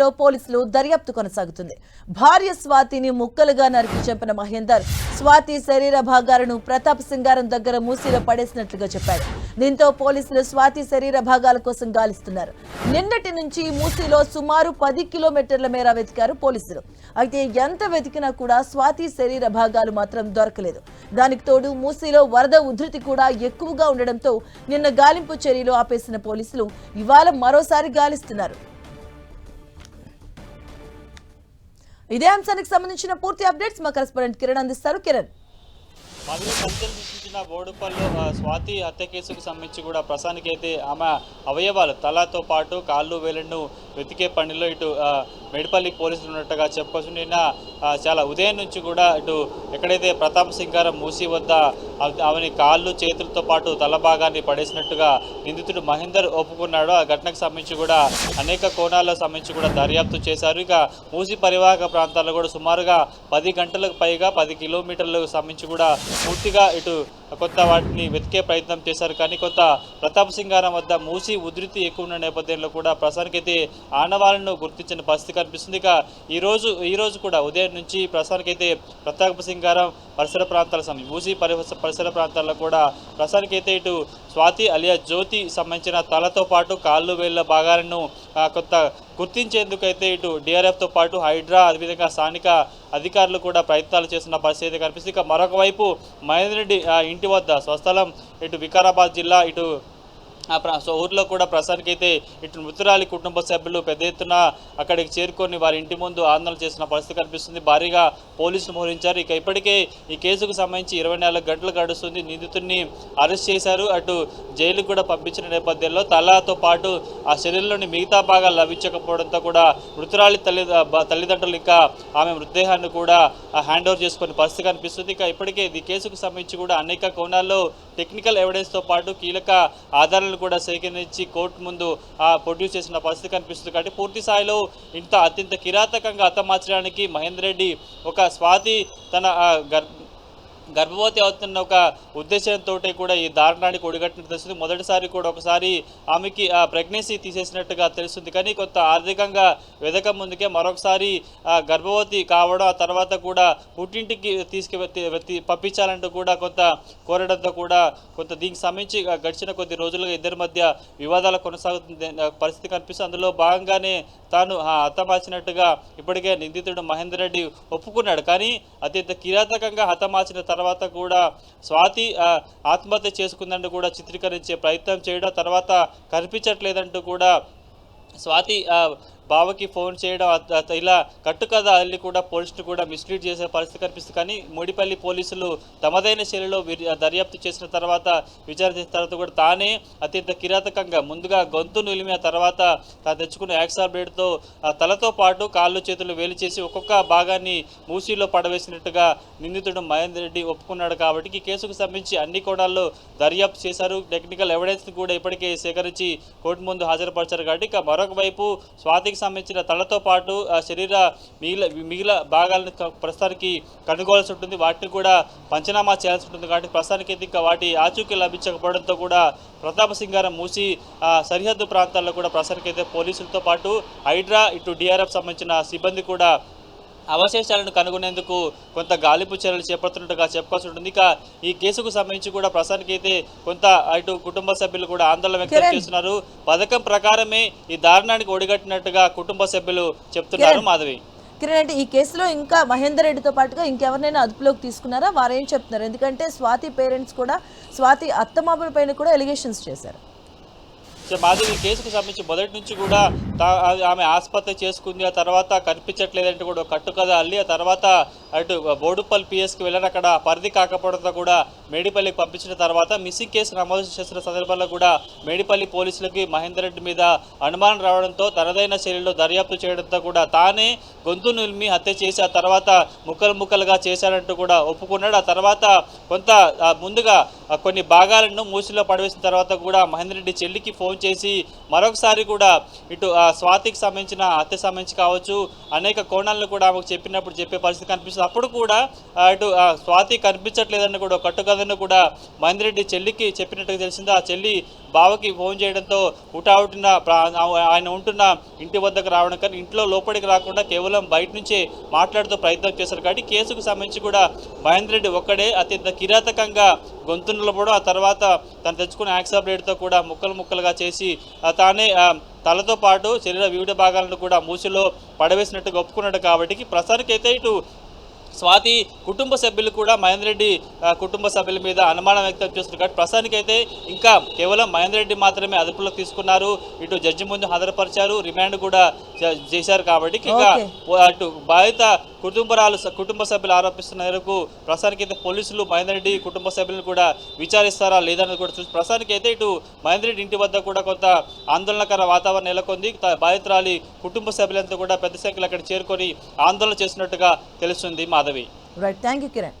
లో పోలీసులు దర్యాప్తు కొనసాగుతుంది. భార్య స్వాతిని ముక్కలుగా నరికి చంపిన మహేందర్ స్వాతి శరీర భాగాలను ప్రతాప్ సింగారం దగ్గర మూసీలో పడేసినట్లుగా చెప్పాడు. దీంతో పోలీసులు స్వాతి శరీర భాగాల కోసం గాలిస్తున్నారు. నిన్నటి నుంచి మూసీలో సుమారు పది కిలోమీటర్ల మేర వెతికారు పోలీసులు. అయితే ఎంత వెతికినా కూడా స్వాతి శరీర భాగాలు మాత్రం దొరకలేదు. దానికి తోడు మూసీలో వరద ఉధృతి కూడా ఎక్కువగా ఉండడంతో నిన్న గాలింపు చర్యలు ఆపేసిన పోలీసులు ఇవాళ మరోసారి గాలిస్తున్నారు. ఇదే అంశానికి సంబంధించిన పూర్తి అప్డేట్స్ మా కరెస్పాండెంట్ కిరణ్ అందిస్తారు. కిరణ్. మళ్ళీ సంచలనం సృష్టించిన బోడుపల్లి స్వాతి హత్య కేసుకు సంబంధించి కూడా ప్రస్తుతానికి అయితే ఆమె అవయవాలు తలతో పాటు కాళ్ళు వేలను వెతికే పనిలో ఇటు ఆ, మేడిపల్లి పోలీసులు ఉన్నట్టుగా చెప్పుకోవచ్చు. నిన్న చాలా ఉదయం నుంచి కూడా ఇటు ఎక్కడైతే ప్రతాప్ సింగారం మూసి వద్ద అవని కాళ్ళు చేతులతో పాటు తల భాగాన్ని పడేసినట్టుగా నిందితుడు మహేందర్ ఒప్పుకున్నాడు. ఆ ఘటనకు సంబంధించి కూడా అనేక కోణాలకు సంబంధించి కూడా దర్యాప్తు చేశారు. ఇక మూసి పరివాహక ప్రాంతాల్లో కూడా సుమారుగా పది గంటలకు పైగా పది కిలోమీటర్లకు సంబంధించి కూడా పూర్తిగా ఇటు కొత్త వాటిని వెతికే ప్రయత్నం చేశారు. కానీ కొత్త ప్రతాప్ సింగారం వద్ద మూసి ఉధృతి ఎక్కువ ఉన్న నేపథ్యంలో కూడా ప్రస్తుతానికైతే ఆనవాళ్ళను గుర్తించిన పరిస్థితి కనిపిస్తుంది. ఇక ఈరోజు ఈరోజు కూడా ఉదయం నుంచి ప్రస్తుతానికైతే ప్రతాప్ సింగారం పరిసర ప్రాంతాల సమయం మూసి పరిసర పరిసర ప్రాంతాల్లో కూడా ప్రస్తుతానికైతే ఇటు స్వాతి అలియా జ్యోతి సంబంధించిన తలతో పాటు కాళ్ళు వేళ్ళ భాగాలను కొంత గుర్తించేందుకైతే ఇటు డిఆర్ఎఫ్తో పాటు హైడ్రా అదేవిధంగా స్థానిక అధికారులు కూడా ప్రయత్నాలు చేస్తున్న పరిస్థితి అయితే కనిపిస్తుంది. ఇక మరొక వైపు మహేందర్ రెడ్డి ఇంటి వద్ద స్వస్థలం ఇటు వికారాబాద్ జిల్లా ఇటు సో ఊర్లో కూడా ప్రస్తుతానికి అయితే ఇటు మృతురాలి కుటుంబ సభ్యులు పెద్ద ఎత్తున అక్కడికి చేరుకొని వారి ఇంటి ముందు ఆందోళన చేసిన పరిస్థితి కనిపిస్తుంది. భారీగా పోలీసులు మోహరించారు. ఇక ఇప్పటికే ఈ కేసుకు సంబంధించి ఇరవై నాలుగు గంటలు గడుస్తుంది. నిందితుడిని అరెస్ట్ చేశారు. అటు జైలుకు కూడా పంపించిన నేపథ్యంలో తలతో పాటు ఆ శరీరంలోని మిగతా భాగాలు లభించకపోవడంతో కూడా మృతురాలి తల్లి తల్లిదండ్రులు ఇంకా ఆమె మృతదేహాన్ని కూడా హ్యాండ్ ఓవర్ చేసుకునే పరిస్థితి కనిపిస్తుంది. ఇక ఇప్పటికే ఈ కేసుకు సంబంధించి కూడా అనేక కోణాల్లో టెక్నికల్ ఎవిడెన్స్తో పాటు కీలక ఆధారాలను కూడా సేకరించి కోర్టు ముందు ఆ, ప్రొడ్యూస్ చేసిన పరిస్థితి కనిపిస్తుంది. కాబట్టి పూర్తి స్థాయిలో ఇంత అత్యంత కిరాతకంగా హతమార్చడానికి మహేందర్ రెడ్డి ఒక స్వాతి తన గర్ గర్భవతి అవుతున్న ఒక ఉద్దేశంతో కూడా ఈ దారుణానికి ఒడిగట్టినట్టు తెలుస్తుంది. మొదటిసారి కూడా ఒకసారి ఆమెకి ఆ ప్రెగ్నెన్సీ తీసేసినట్టుగా తెలుస్తుంది. కానీ కొంత ఆర్థికంగా వెదక ముందుకే మరొకసారి గర్భవతి కావడం ఆ తర్వాత కూడా పుట్టింటికి తీసుకు పంపించాలంటూ కూడా కొంత కోరడంతో కూడా కొంత దీనికి సంబంధించి గడిచిన కొద్ది రోజులుగా ఇద్దరి మధ్య వివాదాలు కొనసాగుతుంది పరిస్థితి కనిపిస్తుంది. అందులో భాగంగానే తాను హతమార్చినట్టుగా ఇప్పటికే నిందితుడు మహేందర్ రెడ్డి ఒప్పుకున్నాడు. కానీ అత్యంత కిరాతకంగా హతమార్చిన తర్వాత కూడా స్వాతి ఆత్మహత్య చేసుకుందంటూ కూడా చిత్రీకరించే ప్రయత్నం చేయడం తర్వాత కనిపించట్లేదంటూ కూడా స్వాతి బావకి ఫోన్ చేయడం ఇలా కట్టుకథ అల్లి కూడా పోలీసులు కూడా మిస్లీడ్ చేసే పరిస్థితి కనిపిస్తుంది. కానీ మోడిపల్లి పోలీసులు తమదైన శైలిలో విరి- దర్యాప్తు చేసిన తర్వాత విచారణ చేసిన తర్వాత కూడా తానే అత్యంత కిరాతకంగా ముందుగా గొంతు నిలిమిన తర్వాత తాను తెచ్చుకున్న యాక్సార్ బ్లేడ్తో తలతో పాటు కాళ్ళు చేతులు వేలు చేసి ఒక్కొక్క భాగాన్ని మూసీలో పడవేసినట్టుగా నిందితుడు మహేందర్ రెడ్డి ఒప్పుకున్నాడు కాబట్టి ఈ కేసుకు సంబంధించి అన్ని కోణాల్లో దర్యాప్తు చేశారు. టెక్నికల్ ఎవిడెన్స్ కూడా ఇప్పటికే సేకరించి కోర్టు ముందు హాజరుపరిచారు కాబట్టి ఇక మరొక వైపు స్వాతికి సంబంధించిన తలతో పాటు ఆ శరీర మిగిలిన మిగిలిన భాగాలను ప్రస్తుతానికి కనుగోవాల్సి ఉంటుంది. వాటిని కూడా పంచనామా చేయాల్సి ఉంటుంది. కాబట్టి ప్రస్తుతానికి అయితే ఇంకా వాటి ఆచూకీ లభించకపోవడంతో కూడా ప్రతాప సింగారం మూసి ఆ, సరిహద్దు ప్రాంతాల్లో కూడా ప్రస్తుతానికి అయితే పోలీసులతో పాటు హైడ్రా ఇటు డిఆర్ఎఫ్ సంబంధించిన సిబ్బంది కూడా అవశేషాలను కనుగొనేందుకు కొంత గాలింపు చర్యలు చేపడుతున్నట్టుగా చెప్పుకోవాల్సి ఉంటుంది. ఇక ఈ కేసుకు సంబంధించి కూడా ప్రస్తుతానికి అయితే కొంత ఇటు కుటుంబ సభ్యులు కూడా ఆందోళన వ్యక్తం. చేస్తున్నారు. పథకం ప్రకారమే ఈ దారుణానికి ఒడిగట్టినట్టుగా కుటుంబ సభ్యులు చెప్తున్నారు. మాధవి. కిరణ్ అంటే ఈ కేసులో ఇంకా మహేందర్ రెడ్డితో పాటుగా ఇంకెవరినైనా అదుపులోకి తీసుకున్నారా? వారు చెప్తున్నారు? ఎందుకంటే స్వాతి పేరెంట్స్ కూడా స్వాతి అత్తమామల పైన కూడా ఎలిగేషన్స్ చేశారు. సో మాధవి ఈ కేసుకు సంబంధించి మొదటి నుంచి కూడా ఆమె ఆసుపత్రి చేసుకుంది ఆ తర్వాత కనిపించట్లేదంటే కూడా కట్టుకథ అల్లి ఆ తర్వాత అటు బోడుపల్లి పిఎస్కి వెళ్ళిన అక్కడ పరిధి కాకపోవడంతో కూడా మేడిపల్లికి పంపించిన తర్వాత మిస్సింగ్ కేసు నమోదు చేసిన సందర్భంలో కూడా మేడిపల్లి పోలీసులకి మహేందర్ రెడ్డి మీద అనుమానం రావడంతో తనదైన శైలిలో దర్యాప్తు చేయడంతో కూడా తానే గొంతు నిలిమి హత్య చేసి ఆ తర్వాత ముక్కలు ముక్కలుగా చేశానంటూ కూడా ఒప్పుకున్నాడు. ఆ తర్వాత కొంత ముందుగా కొన్ని భాగాలను మూసిలో పడవేసిన తర్వాత కూడా మహేందర్ రెడ్డి చెల్లికి ఫోన్ చేసి మరొకసారి కూడా ఇటు ఆ, స్వాతికి సంబంధించిన హత్య సంబంధించి కావచ్చు అనేక కోణాలను కూడా ఆమెకు చెప్పినప్పుడు చెప్పే పరిస్థితి కనిపిస్తుంది. అప్పుడు కూడా ఇటు ఆ, స్వాతి కనిపించట్లేదని కూడా ఒక కట్టుకథను కూడా మహేందర్ రెడ్డి చెల్లికి చెప్పినట్టుగా తెలిసింది. ఆ చెల్లి బావకి ఫోన్ చేయడంతో హుటాహుటిన ప్రా- ఆయన ఉంటున్న ఇంటి వద్దకు రావడం కానీ ఇంట్లో లోపలికి రాకుండా కేవలం బయట నుంచే మాట్లాడుతూ ప్రయత్నం చేశారు. కాబట్టి కేసుకు సంబంధించి కూడా మహేందర్ రెడ్డి ఒక్కడే అత్యంత కిరాతకంగా గొంతు ఆ తర్వాత తను తెచ్చుకున్న యాక్సాబ్లేట్తో కూడా ముక్కలు ముక్కలుగా చేసి తానే ఆ, తలతో పాటు శరీర వివిధ భాగాలను కూడా మూసిలో పడవేసినట్టు ఒప్పుకున్నాడు. కాబట్టి ప్రస్తుతానికైతే ఇటు స్వాతి కుటుంబ సభ్యులు కూడా మహేందర్ రెడ్డి కుటుంబ సభ్యుల మీద అనుమానం వ్యక్తం చేస్తున్నారు. కాబట్టి ప్రస్తుతానికైతే ఇంకా కేవలం మహేందర్ రెడ్డి మాత్రమే అదుపులోకి తీసుకున్నారు. ఇటు జడ్జి ముందు హాజరుపరిచారు. రిమాండ్ కూడా చేశారు కాబట్టి ఇంకా అటు బాధిత కుటుంబరాలు కుటుంబ సభ్యులు ఆరోపిస్తున్న మేరకు ప్రసానికైతే పోలీసులు మహేందర్ రెడ్డి కుటుంబ సభ్యులను కూడా విచారిస్తారా లేదన్నది కూడా చూసి ప్రస్తుతానికైతే ఇటు మహేందర్ రెడ్డి ఇంటి వద్ద కూడా కొంత ఆందోళనకర వాతావరణం నెలకొంది. బాధితురాలి కుటుంబ సభ్యులంతా కూడా పెద్ద సంఖ్యలో అక్కడ చేరుకొని ఆందోళన చేస్తున్నట్టుగా తెలుస్తుంది Madhavi. Right thank you Kiran